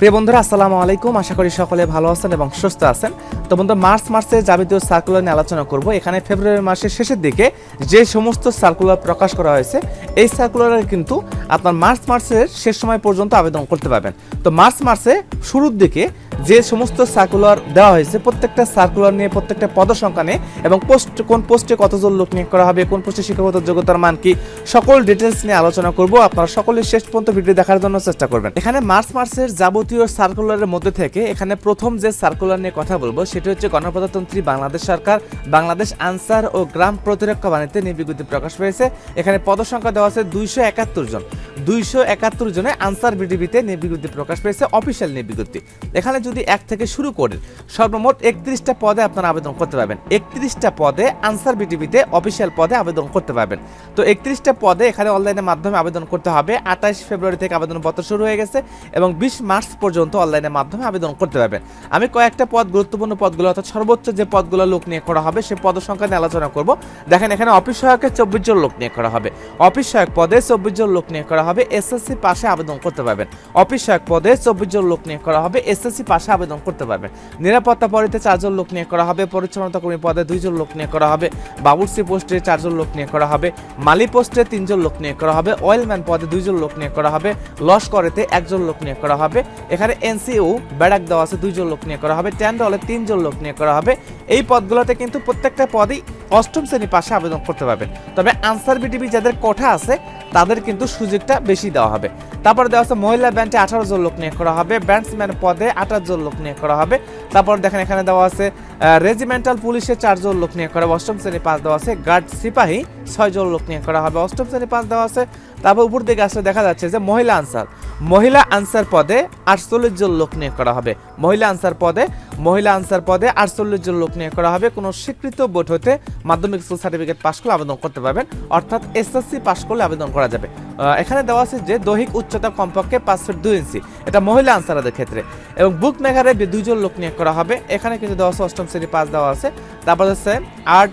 প্রিয় বন্ধুরা, আসসালামু আলাইকুম। আশা করি সকলে ভালো আছেন এবং সুস্থ আছেন। তো বন্ধু, মার্চ মাসে যাবতীয় সার্কুলার নিয়ে আলোচনা করব। এখানে ফেব্রুয়ারি মাসের শেষের দিকে যে সমস্ত সার্কুলার প্রকাশ করা হয়েছে, এই সার্কুলারে কিন্তু আপনার মার্চ মাসের শেষ সময় পর্যন্ত আবেদন করতে পারবেন। তো মার্চ মাসে শুরুর দিকে যে সমস্ত সার্কুলার দেওয়া হয়েছে, প্রত্যেকটা সার্কুলার নিয়ে, প্রত্যেকটা পদসংখ্যা নিয়ে এবং পোস্ট কোন পোস্টে কতজন লোক নিয়োগ করা হবে, কোন পোস্টে শিক্ষাগত যোগ্যতার মান কি, সকল ডিটেলস নিয়ে আলোচনা করব। আপনারা সকলে শেষ পর্যন্ত ভিডিও দেখার জন্য চেষ্টা করবেন। এখানে মার্চ মাসের যাবতীয় সার্কুলারের মধ্যে থেকে এখানে প্রথম যে সার্কুলার নিয়ে কথা বলব, সেটি হচ্ছে গণপ্রজাতন্ত্রী বাংলাদেশ সরকার, বাংলাদেশ আনসার ও গ্রাম প্রতিরক্ষা বাণিজ্যে নিয়ে বিজ্ঞপ্তি প্রকাশ পেয়েছে। এখানে পদসংখ্যা দেওয়া আছে দুইশো একাত্তর জন। দুইশো একাত্তর জনে আনসার বিডিবিতে নিয়ে বিজ্ঞপ্তি প্রকাশ পেয়েছে, অফিসিয়াল নিয়ে বিজ্ঞপ্তি এখানে যদি এক থেকে শুরু করেন, সর্বমোট একত্রিশটা পদে আপনারা আবেদন করতে পারবেন। একত্রিশটা পদে আনসার বিডিবিতে অফিসিয়াল পদে আবেদন করতে পারবেন। তো একত্রিশটা পদে এখানে অনলাইনের মাধ্যমে আবেদন করতে হবে। আঠাশ ফেব্রুয়ারি থেকে আবেদনপত্র শুরু হয়ে গেছে এবং বিশ মার্চ পর্যন্ত অনলাইনের মাধ্যমে আবেদন করতে পারবেন। আমি কয়েকটা পদ, গুরুত্বপূর্ণ পদগুলো অর্থাৎ সর্বোচ্চ যে পদগুলো লোক নিয়ে করা হবে সেই পদ সংখ্যা নিয়ে আলোচনা করব। দেখেন, এখানে অফিস সহায়কের চব্বিশ জন লোক নিয়ে করা হবে। অফিস সহায়ক পদে চব্বিশ জন লোক নিয়ে করা হবে। এসএসসি পাশে আবেদন করতে পারবেন। অফিস সহায়ক পদে চব্বিশ জন লোক নিয়ে করা হবে। এসএসসি পাশে আবেদন করতে পারবেন নিরাপত্তা পরিতে চারজন লোক নিয়ে করা হবে। পরিচ্ছন্নতা কর্মী পদে দুইজন লোক নিয়ে করা হবে। বাবুর্সি পোস্টে চারজন লোক নিয়ে করা হবে। মালি পোস্টে তিনজন লোক নিয়ে করা হবে। অয়েলম্যান পদে দুইজন লোক নিয়ে করা হবে। লস করেতে একজন লোক নিয়ে করা হবে। এখানে এনসিউ ব্যারাক দেওয়া আছে, দুইজন লোক নিয়ে করা হবে। ট্যান্ডলে তিনজন লোক নিয়ে করা হবে। এই পদগুলোতে কিন্তু প্রত্যেকটা পদই অষ্টম শ্রেণি পাশে আবেদন করতে পারবেন তবে আনসার বিটিভি যাদের কোঠা আছে, তাদের কিন্তু সুযোগটা বেশি দেওয়া হবে। তারপরে দেওয়া আছে মহিলা ব্যান্ডে আঠারো জন লোক নিয়োগ করা হবে, ব্যান্ডসম্যান পদে আঠারো জন লোক নিয়োগ করা হবে। তারপর দেখেন এখানে দেওয়া আছে রেজিমেন্টাল পুলিশে চারজন লোক নিয়ে করা হবে। অষ্টম শ্রেণি পাস দেওয়া আছে। গার্ড সিপাহী, ছয়জন লোক নিয়ে করা হবে। অষ্টম শ্রেণি পাস দেওয়া আছে। তারপর উপর দিকে আসলে দেখা যাচ্ছে যে মহিলা আনসার। মহিলা আনসার পদে আটচল্লিশ জন লোক নিয়োগ করা হবে। মহিলা আনসার পদে, মহিলা আনসার পদে আটচল্লিশ জন লোক নিয়ে করা হবে। কোনো স্বীকৃত বোর্ড হতে মাধ্যমিক স্কুল সার্টিফিকেট পাশ করলে আবেদন করতে পারবেন। অর্থাৎ এসএসসি পাশ করলে আবেদন করা যাবে। এখানে দেওয়া আছে যে দৈহিক উচ্চতা কমপক্ষে পাঁচ ফিট দুই ইঞ্চি এটা মহিলা আনসারদের ক্ষেত্রে। এবং বুক মেকারে দুইজন লোক নিয়োগ করা হবে। এখানে কিন্তু দেওয়া আছে অষ্টম শ্রেণি পাস দেওয়া আছে। তারপর হচ্ছে আর্ট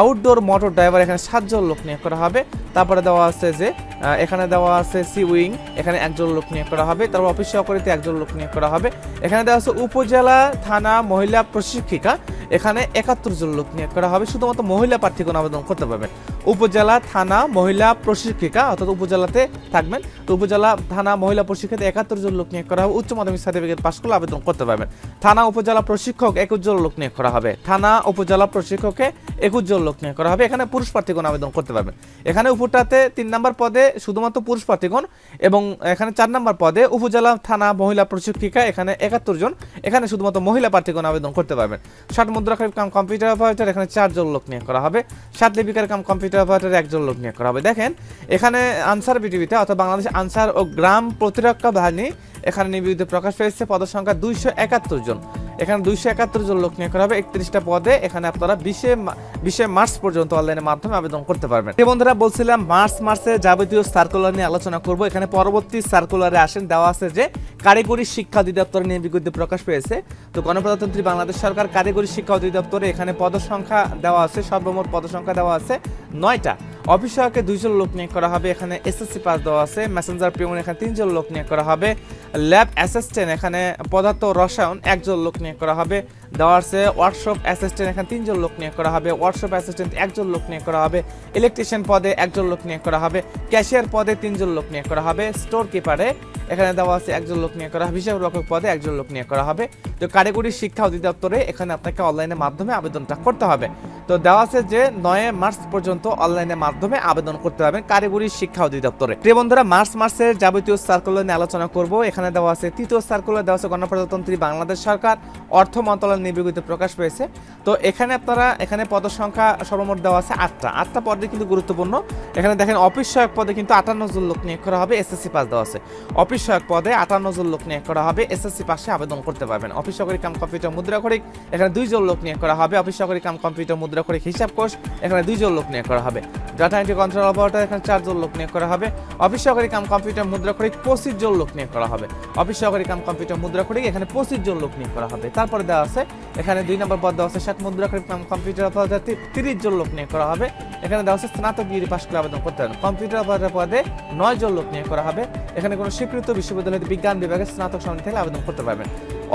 আউটডোর মোটর ড্রাইভার এখানে সাতজন লোক নিয়োগ করা হবে। তারপরে দেওয়া আছে যে এখানে দেওয়া আছে সি উইং, এখানে একজন লোক নিয়োগ করা হবে, তারপর অফিস সহকারীতে একজন লোক নিয়োগ করা হবে। এখানে দেওয়া আছে উপজেলা, থানা, মহিলা প্রশিক্ষিকা, এখানে একাত্তর জন লোক নিয়োগ করা হবে, শুধুমাত্র মহিলা প্রার্থীগণ আবেদন করতে পারবেন। উপজেলা, থানা, মহিলা প্রশিক্ষিকা, অর্থাৎ উপজেলাতে থাকবেন। তো উপজেলা, থানা, মহিলা প্রশিক্ষিকা একাত্তর জন লোক নিয়োগ করা হবে, উচ্চ মাধ্যমিক সার্টিফিকেট পাশ করলে আবেদন করতে পারবেন। থানা, উপজেলা প্রশিক্ষক একুশ জন লোক নিয়োগ করা হবে। থানা, উপজেলা প্রশিক্ষকে একুশ জন লোক নিয়োগ করা হবে, এখানে পুরুষ প্রার্থীগণ আবেদন করতে পারবেন। এখানে উপরটাতে তিন নম্বর পদে শুধুমাত্র পুরুষ প্রার্থীগণ এবং এখানে চার নম্বর পদে উপজেলা, থানা, মহিলা প্রশিক্ষিকা, এখানে একাত্তর জন। এখানে শুধুমাত্র মহিলা প্রার্থীগণ আবেদন করতে পারবেন। ষাট মুদ্রাক্ষরিক কাম কম্পিউটার অপারেটর, এখানে চারজন লোক নিয়োগ করা হবে। সাত লিপিকার কাম কম্পিউটার অপারেটর, একজন লোক নিয়োগ করা হবে। দেখেন, এখানে আনসার বিটিভিতে অর্থাৎ বাংলাদেশ আনসার ও গ্রাম প্রতিরক্ষা বাহিনী এখানে নিবেদিত প্রকাশ পেয়েছে পদের সংখ্যা দুইশো একাত্তর জন। এখানে দুইশো একাত্তর জন লোক নিয়োগ করা হবে। একত্রিশটা পদে এখানে আপনারা বিশে বিশে মার্চ পর্যন্ত অনলাইনের মাধ্যমে আবেদন করতে পারবেন। বন্ধুরা, বলছিলাম মার্চ মাসে যাবতীয় সার্কুলার নিয়ে আলোচনা করব। এখানে পরবর্তী সার্কুলারে আসেন। দেওয়া আছে যে, কারিগরি শিক্ষা অধিদপ্তর নিয়ে বিজ্ঞপ্তি প্রকাশ পেয়েছে। তো গণপ্রজাতন্ত্রী বাংলাদেশ সরকার কারিগরি শিক্ষা অধিদপ্তরে এখানে পদসংখ্যা দেওয়া আছে। সর্বমোট পদসংখ্যা দেওয়া আছে নয়টা। অফিস সহায়কে দুইজন লোক নিয়োগ করা হবে, এখানে এসএসসি পাস দেওয়া আছে মেসেঞ্জার পিউন, এখানে তিনজন লোক নিয়োগ করা হবে ল্যাব অ্যাসিস্ট্যান্ট এখানে পদার্থ, রসায়ন, একজন লোক নিয়োগ করা হবে। দেওয়া আছে। ওয়ার্কশপ অ্যাসিস্ট্যান্ট এখানে তিনজন লোক নিয়োগ করা হবে। ওয়ার্কশপ অ্যাসিস্ট্যান্ট একজন লোক নিয়োগ করা হবে। ইলেকট্রিশিয়ান পদে একজন লোক নিয়োগ করা হবে। ক্যাশিয়ার পদে তিনজন লোক নিয়োগ করা হবে। স্টোর কিপারে এখানে দেওয়া আছে একজন লোক নিয়োগ করা হবে। হিসাব রক্ষক পদে একজন লোক নিয়োগ করা হবে। তো কারিগরি শিক্ষা অধিদপ্তরে এখানে আপনাকে অনলাইনের মাধ্যমে আবেদনটা করতে হবে। তো দেওয়া আছে যে নয় মার্চ পর্যন্ত অনলাইনের মাধ্যমে আবেদন করতে পারবেন কারিগরি শিক্ষা অধিদপ্তরে। প্রিয় বন্ধুরা, মার্চ মাসের যাবতীয় সার্কুলার নিয়ে আলোচনা করব। এখানে দেওয়া আছে, তৃতীয় সার্কুলার দেওয়া আছে গণপ্রজাতন্ত্রী বাংলাদেশ সরকার, অর্থ মন্ত্রণালয় নিবেদিত প্রকাশ পেয়েছে। তো এখানে আপনারা, এখানে পদ সংখ্যা সর্বমোট দেওয়া আছে আটটা। আটটা পদে কিন্তু গুরুত্বপূর্ণ। এখানে দেখেন, অফিস সহায়ক পদে কিন্তু আটান্ন জন লোক নিয়োগ করা হবে, এসএসসি পাস দেওয়া আছে। অফিস সহায়ক পদে আটান্ন জন লোক নিয়োগ করা হবে, এসএসসি পাশে আবেদন করতে পারবেন। অফিস সহকারী কাম কম্পিউটার মুদ্রাক্ষরিক এখানে দুইজন লোক নিয়োগ করা হবে। অফিস সহকারী কাম কম্পিউটার মুদ্রাক্ষরিক হিসাব কোষ, এখানে দুইজন লোক নিয়োগ করা হবে। ডাটা এন্ট্রি কন্ট্রোল অপারেটর এখানে চারজন লোক নিয়োগ করা হবে। অফিস সহকারী কাম কম্পিউটার মুদ্রাক্ষরিক পঁচিশ জন লোক নিয়োগ করা হবে। অফিস সহকারী কাম কম্পিউটার মুদ্রাক্ষরিক এখানে পঁচিশ জন লোক নিয়োগ করা হবে। তারপরে দেওয়া আছে এখানে দুই নম্বর পদ দেওয়া হচ্ছে শেখ মুদ্রা কম্পিউটার অপারেটর তিরিশ জন লোক নিয়োগ করা হবে। এখানে দেওয়া হচ্ছে স্নাতক ডিগ্রি পাশ করে আবেদন করতে হবে। কম্পিউটার অপারেটর পদে নয় জন লোক নিয়োগ করা হবে। এখানে কোনো স্বীকৃত বিশ্ববিদ্যালয়ের বিজ্ঞান বিভাগে স্নাতক সামনে থেকে আবেদন করতে পারবেন।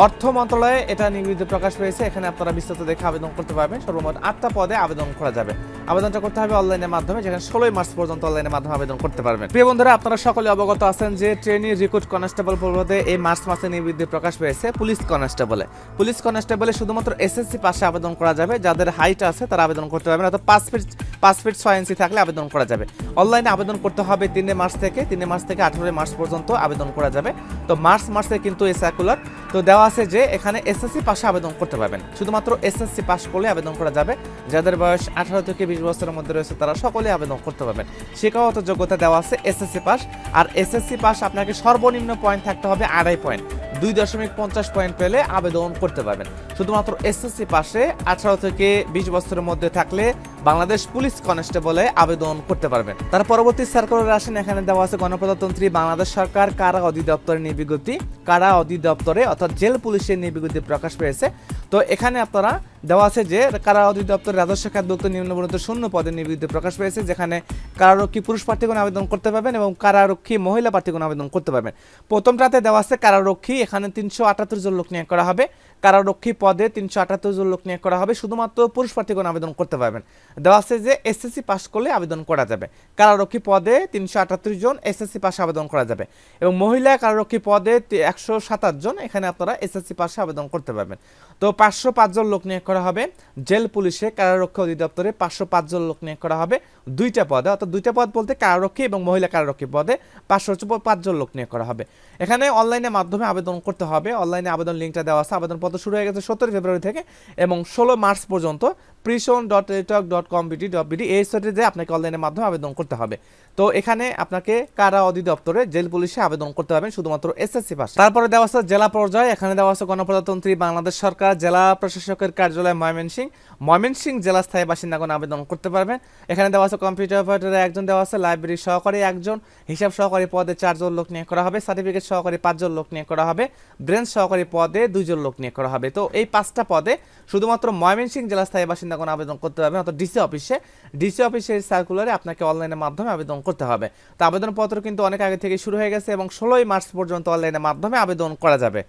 অর্থ মন্ত্রণালয়ে এটা নির্বিধ প্রকাশ পেয়েছে। এখানে আপনারা বিস্তারিত দেখে আবেদন করতে পারবেন। সর্বমোট আটটা পদে আবেদন করা যাবে। আবেদনটা করতে হবে অনলাইনের মাধ্যমে, যেখানে ষোলোই মার্চ পর্যন্ত অনলাইনের মাধ্যমে আবেদন করতে পারবেন। প্রিয় বন্ধুরা, আপনারা সকলে অবগত আছেন যে ট্রেনি রিক্রুট কনস্টেবল পদে এই মার্চ মাসে নির্বিধ প্রকাশ পেয়েছে পুলিশ কনস্টেবলে পুলিশ কনস্টেবলে শুধুমাত্র এসএসসি পাশে আবেদন করা যাবে, যাদের হাইট আছে তারা আবেদন করতে পারবেন, অর্থাৎ পাঁচ ফিট পাঁচ ফিট ছয় ইঞ্চি থাকলে আবেদন করা যাবে। অনলাইনে আবেদন করতে হবে তিনে মার্চ থেকে তিনে মার্চ থেকে আঠারোই মার্চ পর্যন্ত আবেদন করা যাবে। তো মার্চ মাসে কিন্তু এই সার্কুলার তো দেওয়া আছে যে এখানে এসএসসি পাশে আবেদন করতে পারবেন। শুধুমাত্র এসএসসি পাস করলে আবেদন করা যাবে, যাদের বয়স আঠারো থেকে বিশ বছরের মধ্যে রয়েছে, তারা সকলে আবেদন করতে পারবেন। শিক্ষাগত যোগ্যতা দেওয়া আছে এসএসসি পাস আর এসএসসি পাস আপনাকে সর্বনিম্ন পয়েন্ট থাকতে হবে আড়াই পয়েন্ট দুই দশমিক পঞ্চাশ পয়েন্ট পেলে আবেদন করতে পারবেন। শুধুমাত্র এসএসসি পাশে আঠারো থেকে বিশ বছরের মধ্যে থাকলে বাংলাদেশ পুলিশ কনস্টেবলে আবেদন করতে পারবেন। তার পরবর্তী সার্কুলার আসেন, এখানে দেওয়া আছে গণপ্রজাতন্ত্রী বাংলাদেশ সরকার কারা অধিদপ্তরের নির্বিজ্ঞপ্তি কারা অধিদপ্তরে অর্থাৎ জেল পুলিশের নির্বিজ্ঞপ্তি প্রকাশ পেয়েছে। তো এখানে আপনারা দেওয়া আছে যে কারা অধিদপ্তর রাজস্ব খাতভুক্ত নিম্নবর্ণিত শূন্য পদের নিবৃত্তি প্রকাশ পেয়েছে, যেখানে কারারক্ষী পুরুষ প্রার্থীগণ আবেদন করতে পারবেন এবং কারারক্ষী মহিলা প্রার্থীগণ আবেদন করতে পারবেন। প্রথমটাতে দেওয়া আছে কারারক্ষী, এখানে তিনশো আটাত্তর জন লোক নিয়োগ করা হবে। কারারক্ষী পদে তিনশো আটাত্তর জন লোক নিয়োগ করা হবে। শুধুমাত্র পুরুষ প্রার্থীগণ আবেদন করতে পারবেন। দেওয়া আছে যে এসএসসি পাস করলে আবেদন করা যাবে। কারারক্ষী পদে তিনশো আটাত্তর জন এসএসসি পাশে আবেদন করা যাবে। এবং মহিলা কারারক্ষী পদে একশো সাতাশ জন, এখানে আপনারা এসএসসি পাশে আবেদন করতে পারবেন। তো পাঁচশো পাঁচজন লোক নিয়োগ করা হবে। জেল, পুলিশে কারারক্ষী অধিদপ্তরে পাঁচশো পাঁচজন লোক নিয়োগ করা হবে। দুইটা পদে, অর্থাৎ দুইটা পদ বলতে কারারক্ষী এবং মহিলা কারারক্ষী পদে পাঁচশো পাঁচজন লোক নিয়োগ করা হবে। এখানে অনলাইনের মাধ্যমে আবেদন করতে হবে। অনলাইনে আবেদন লিঙ্কটা দেওয়া আছে। আবেদনপত্র শুরু হয়ে গেছে সতেরো ফেব্রুয়ারি থেকে এবং ষোলো মার্চ পর্যন্ত প্রিশন dot Teletalk dot com BD dot BD এই সাইটে যে আপনাকে অনলাইনের মাধ্যমে আবেদন করতে হবে। তো এখানে আপনাকে কারা অধিদপ্তরে, জেল পুলিশে আবেদন করতে হবে শুধুমাত্র এসএসসি পাস তারপরে দেওয়া আছে জেলা পর্যায়ে, এখানে দেওয়া আছে গণপ্রজাতন্ত্রী, বাংলাদেশ সরকার, জেলা প্রশাসকের কার্যালয়, ময়মনসিং। ময়মনসিং জেলা স্থায়ী বাসিন্দাগণ আবেদন করতে পারবেন। এখানে দেওয়া আছে কম্পিউটার অপারেটরে একজন, দেওয়া আছে লাইব্রেরি সহকারী একজন। হিসাব সহকারী পদে চারজন লোক নিয়োগ করা হবে সার্টিফিকেট সহকারী পাঁচজন লোক নিয়োগ করা হবে ব্রেঞ্চ সহকারী পদে দুইজন লোক নিয়োগ করা হবে। তো এই পাঁচটা পদে শুধুমাত্র ময়মনসিং জেলা স্থায়ী বাসিন্দাগণ আবেদন করতে পারবেন অর্থাৎ ডিসি অফিসে। ডিসি অফিসের সার্কুলারে আপনাকে অনলাইনের মাধ্যমে আবেদন করতে হবে। তো আবেদনপত্র কিন্তু অনেক আগে থেকে শুরু হয়ে গেছে এবং ষোলোই মার্চ পর্যন্ত অনলাইনের মাধ্যমে আবেদন করা যাবে।